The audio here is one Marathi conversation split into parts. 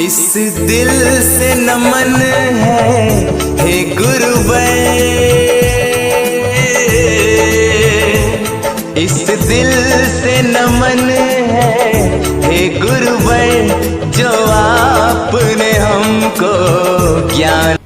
इस दिल से नमन है, हे गुरुवर इस दिल से नमन है, हे गुरुवर जो आपने हमको ज्ञान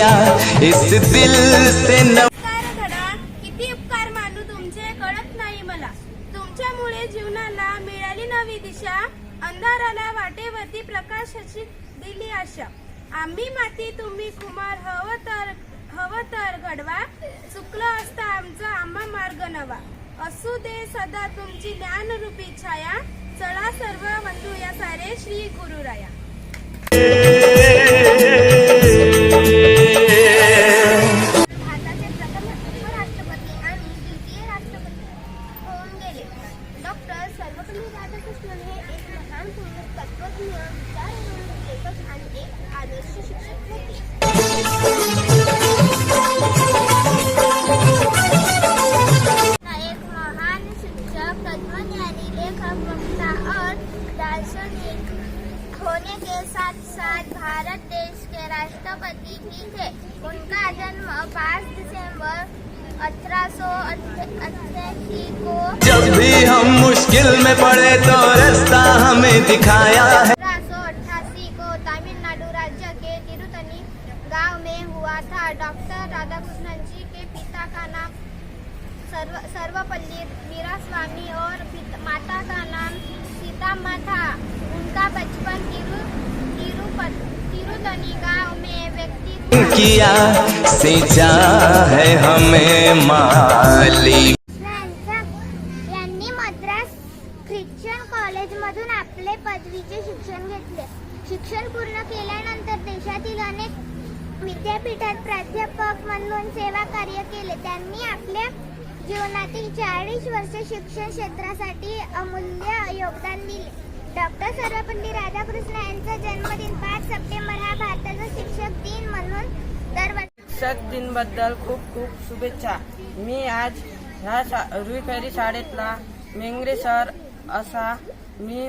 दिया। इस दिल से न उपकार धडा किती उपकार मानू तुमचे कळत नाही मला. तुमच्यामुळे जीवनाला मिळाली नवी दिशा अंधाराला वाटेवरती प्रकाशाची दिली आशा. आम्ही माती तुम्ही कुमार हवं तर हवं तर घडवा. चुकलं असता आमचा आम्हा मार्ग नवा. असू दे सदा तुमची ज्ञानरूपी छाया. चला सर्व बंधू या सारे श्री गुरुराया. डॉक्टर सर्वपल्ली राधाकृष्णन हे एक महान पुरुष तत्वज्ञ, विचारवंत लेखक आणि एक आदर्श शिक्षक होते. एक लेखक, वक्ता और दार्शनिक होने के साथ साथ भारत देश के राष्ट्रपति भी थे। उनका जन्म 5 दिसंबर को जब भी हम मुश्किल में पड़े तो रास्ता हमें दिखाया है। को तमिलनाडु राज्य के तिरुतनी गाँव में हुआ था। डॉक्टर राधाकृष्णन जी के पिता का नाम सर्व सर्वपल्ली मीरास्वामी और माता का नाम सीताम्मा था। उनका बचपन तिरु तिरुपत किया है हमें मालिक यांनी मद्रास ख्रिश्चन कॉलेजमधून आपले पदवीचे शिक्षण घेतले. शिक्षण पूर्ण केल्यानंतर देशातील अनेक विद्यापीठात प्राध्यापक म्हणून सेवा कार्य केले. त्यांनी आपल्या जीवनातील चाळीस वर्ष शिक्षण क्षेत्रासाठी अमूल्य योगदान दिले. डॉक्टर सर्वपल्ली राधाकृष्ण यांचा जन्मदिन पाच सप्टेंबर हा भारताचा शिक्षक दिन म्हणून दरवर्षी शिक्षक दिनबद्दल खूप खूप शुभेच्छा. मी आज ह्या शा रुईखैरी शाळेतला मेंगरे सर असा मी